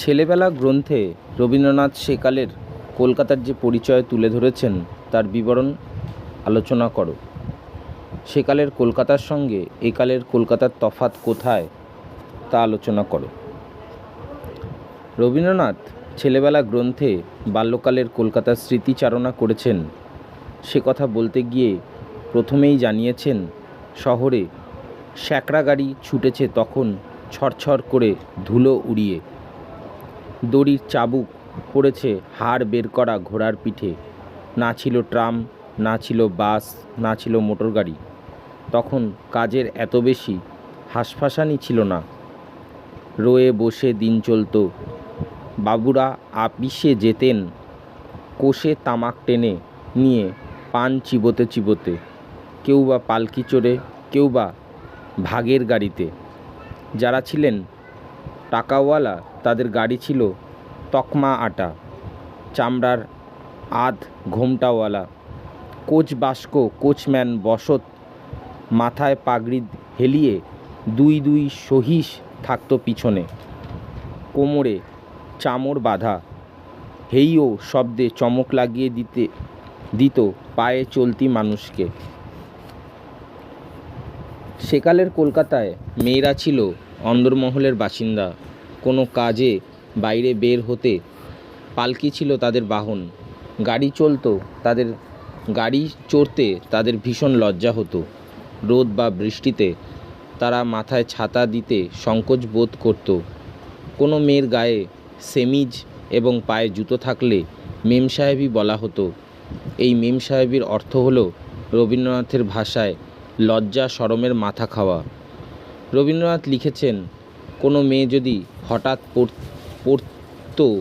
ছেলেবেলা গ্রন্থে রবীন্দ্রনাথ সেকালের কলকাতার যে পরিচয় তুলে ধরেছেন, তার বিবরণ আলোচনা করো। সেকালের কলকাতার সঙ্গে একালের কলকাতার তফাৎ কোথায়, তা আলোচনা করো। রবীন্দ্রনাথ ছেলেবেলা গ্রন্থে বাল্যকালের কলকাতার স্মৃতিচারণা করেছেন। সে কথা বলতে গিয়ে প্রথমেই জানিয়েছেন, শহরে স্যাঁকড়া গাড়ি ছুটেছে তখন ছড়ছড় করে ধুলো উড়িয়ে। দড়ির চাবুক পড়েছে হাড় বের করা ঘোড়ার পিঠে। না ছিল ট্রাম, না ছিল বাস, না ছিল মোটর গাড়ি তখন কাজের এত বেশি হাসফাসানি ছিল না। রয়ে বসে দিন চলত। বাবুরা আপিসে যেতেন। কোষে তামাক টেনে নিয়ে পান চিবোতে চিবোতে। কেউ বা পালকি চড়ে, কেউ বা ভাগের গাড়িতে। যারা ছিলেন টাকাওয়ালা তাদের গাড়ি ছিল তকমা আটা, চামড়ার আধ ঘোমটাওয়ালা। কোচ বাস্ক, কোচম্যান বসত মাথায় পাগড়ি হেলিয়ে দুই দুই সহিস থাকতো পিছনে। কোমরে চামর বাঁধা। হেইও শব্দে চমক লাগিয়ে দিতে, দিত পায়ে চলতি মানুষকে। সেকালের কলকাতায় মেয়েরা ছিল অন্দরমহলের বাসিন্দা। কোনো কাজে বাইরে বের হতে পালকি ছিল তাদের বাহন। গাড়ি চলতো তাদের, গাড়ি চড়তে তাদের ভীষণ লজ্জা হতো। রোদ বা বৃষ্টিতে তারা মাথায় ছাতা দিতে সংকোচ বোধ করত। কোনো মেয়ের গায়ে সেমিজ এবং পায়ে জুতো থাকলে মেম সাহেবই বলা হতো। এই মেম সাহেবের অর্থ হলো রবীন্দ্রনাথের ভাষায় লজ্জা, সরমের মাথা খাওয়া। রবীন্দ্রনাথ লিখেছেন, কোনো মেয়ে যদি হঠাৎ পড়- পড়তো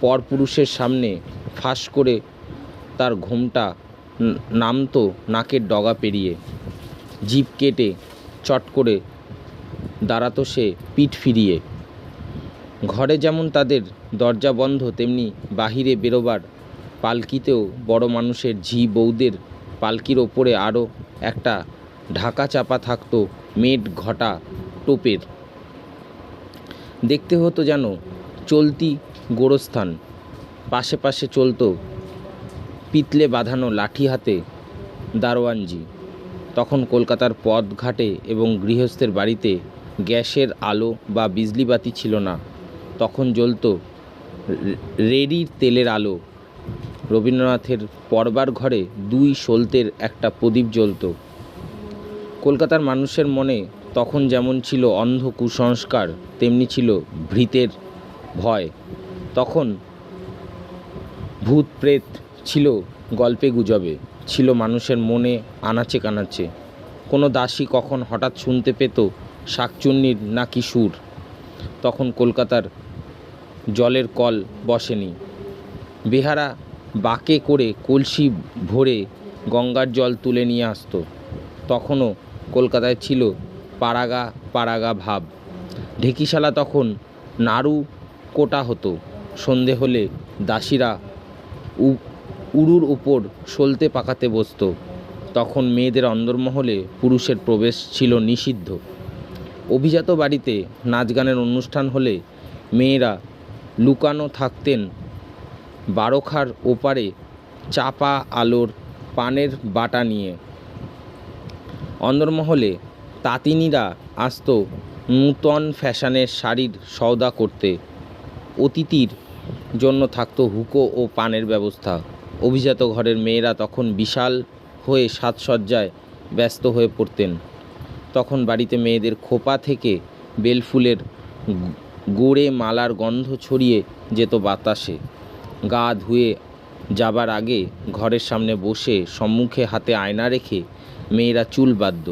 পরপুরুষের সামনে ফাঁস করে তার ঘোমটা নামতো নাকের ডগা পেরিয়ে। জিভ কেটে চট করে দাঁড়াতো সে পিঠ ফিরিয়ে। ঘরে যেমন তাদের দরজা বন্ধ, তেমনি বাহিরে বেরোবার পালকিতেও বড় মানুষের ঝি বৌদের পালকির ওপরে আরও একটা ঢাকা চাপা থাকতো মেট ঘটা টোপের। দেখতে হতো যেন চলতি গোরস্থান পাশে পাশে চলতো পিতলে বাঁধানো লাঠি হাতে দারোয়ানজি। তখন কলকাতার পথঘাটে এবং গৃহস্থের বাড়িতে গ্যাসের আলো বা বিজলিবাতি ছিল না। তখন জ্বলতো রেড়ির তেলের আলো। রবীন্দ্রনাথের পড়বার ঘরে দুই সলতের একটা প্রদীপ জ্বলতো। কলকাতার মানুষের মনে তখন যেমন ছিল অন্ধ কুসংস্কার, তেমনি ছিল ভৃতের ভয়। তখন ভূত প্রেত ছিল গল্পে গুজবে, ছিল মানুষের মনে আনাচে কানাচে। কোনো দাসী কখন হঠাৎ শুনতে পেত শাকচুন্নির নাকি সুর। তখন কলকাতার জলের কল বসেনি। বেহারা বাঁকে করে কলসি ভরে গঙ্গার জল তুলে নিয়ে আসতো। তখনও কলকাতায় ছিল পাড়াগা পাড়াগা ভাব। ঢেকিশালা তখন নাড়ু কোটা হতো। সন্ধে হলে দাসীরা উড়ুর উপর সলতে পাকাতে বসতো। তখন মেয়েদের অন্দরমহলে পুরুষের প্রবেশ ছিল নিষিদ্ধ। অভিজাত বাড়িতে নাচ গানের অনুষ্ঠান হলে মেয়েরা লুকানো থাকতেন বারোখার ওপারে চাপা আলোর পানের বাটা নিয়ে। অন্দরমহলে তাঁতিনীরা আসতো নূতন ফ্যাশনের শাড়ির সওদা করতে অতিথির জন্য থাকতো হুকো ও পানের ব্যবস্থা। অভিজাত ঘরের মেয়েরা তখন বিশাল হয়ে সাজসজ্জায় ব্যস্ত হয়ে পড়তেন। তখন বাড়িতে মেয়েদের খোপা থেকে বেলফুলের গোড়ে মালার গন্ধ ছড়িয়ে যেত বাতাসে। গা ধুয়ে যাবার আগে ঘরের সামনে বসে সম্মুখে হাতে আয়না রেখে মেয়েরা চুল বাঁধত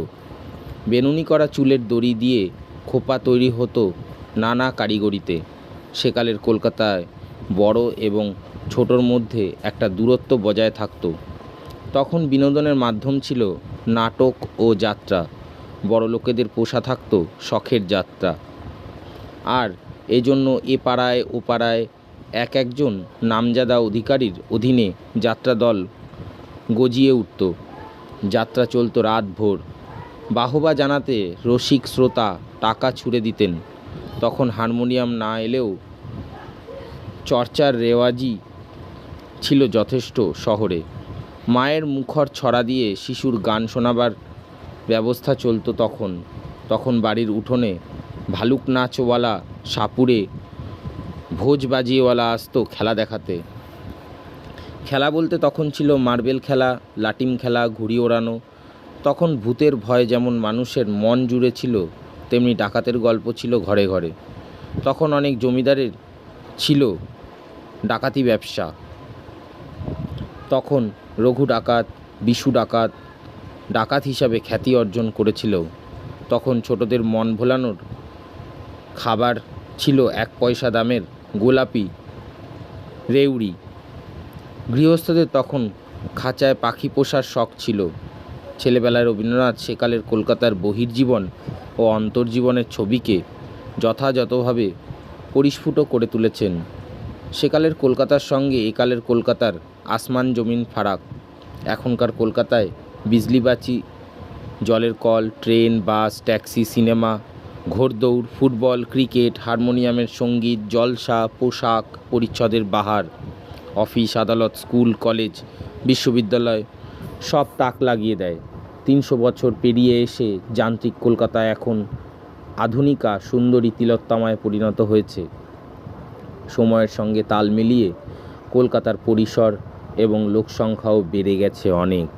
বেনুনি করা চুলের দড়ি দিয়ে খোপা তৈরি হতো নানা কারিগরিতে। সেকালের কলকাতায় বড় এবং ছোটোর মধ্যে একটা দূরত্ব বজায় থাকতো। তখন বিনোদনের মাধ্যম ছিল নাটক ও যাত্রা। বড় লোকেদের পোষা থাকত শখের যাত্রা। আর এজন্য এ পাড়ায় ও পাড়ায় এক একজন নামজাদা অধিকারীর অধীনে যাত্রা দল গজিয়ে উঠত। যাত্রা চলত রাত ভোর বাহবা জানাতে রসিক শ্রোতা টাকা ছুড়ে দিতেন। তখন হারমোনিয়াম না এলেও চর্চার রেওয়াজি ছিল যথেষ্ট শহরে। মায়ের মুখর ছড়া দিয়ে শিশুর গান শোনাবার ব্যবস্থা চলতো তখন। তখন বাড়ির উঠোনে ভালুক নাচওয়ালা সাপুরে ভোজ বাজিয়েওয়ালা আসতো খেলা দেখাতে। খেলা বলতে তখন ছিল মার্বেল খেলা, লাটিম খেলা, ঘুড়ি ওড়ানো। তখন ভূতের ভয় যেমন মানুষের মন জুড়ে ছিল, তেমনি ডাকাতের গল্প ছিল ঘরে ঘরে। তখন অনেক জমিদারের ছিল ডাকাতি ব্যবসা। তখন রঘু ডাকাত, বিশু ডাকাত ডাকাত হিসাবে খ্যাতি অর্জন করেছিল। তখন ছোটদের মন ভোলানোর খাবার ছিল এক পয়সা দামের গোলাপি, রেউড়ি। গৃহস্থদের তখন খাঁচায় পাখি পোষার শখ ছিল। ছেলেবেলায় রবীন্দ্রনাথ সেকালের কলকাতার বহির্জীবন ও অন্তর্জীবনের ছবিকে যথাযথভাবে পরিস্ফুট করে তুলেছেন। সেকালের কলকাতার সঙ্গে একালের কলকাতার আসমান জমিন ফারাক। এখনকার কলকাতায় বিজলিবাচি জলের কল, ট্রেন, বাস, ট্যাক্সি, সিনেমা, ঘোড়দৌড়, ফুটবল, ক্রিকেট, হারমোনিয়ামের সংগীত, জলসা, পোশাক, পরিচ্ছদের বাহার অফিস, আদালত, স্কুল, কলেজ, বিশ্ববিদ্যালয় সব তাক লাগিয়ে দেয়। তিনশো বছর পেরিয়ে এসে যান্ত্রিক কলকাতা এখন আধুনিকা, সুন্দরী তিলোত্তমায় পরিণত হয়েছে। সময়ের সঙ্গে তাল মিলিয়ে কলকাতার পরিসর এবং লোকসংখ্যাও বেড়ে গেছে অনেক।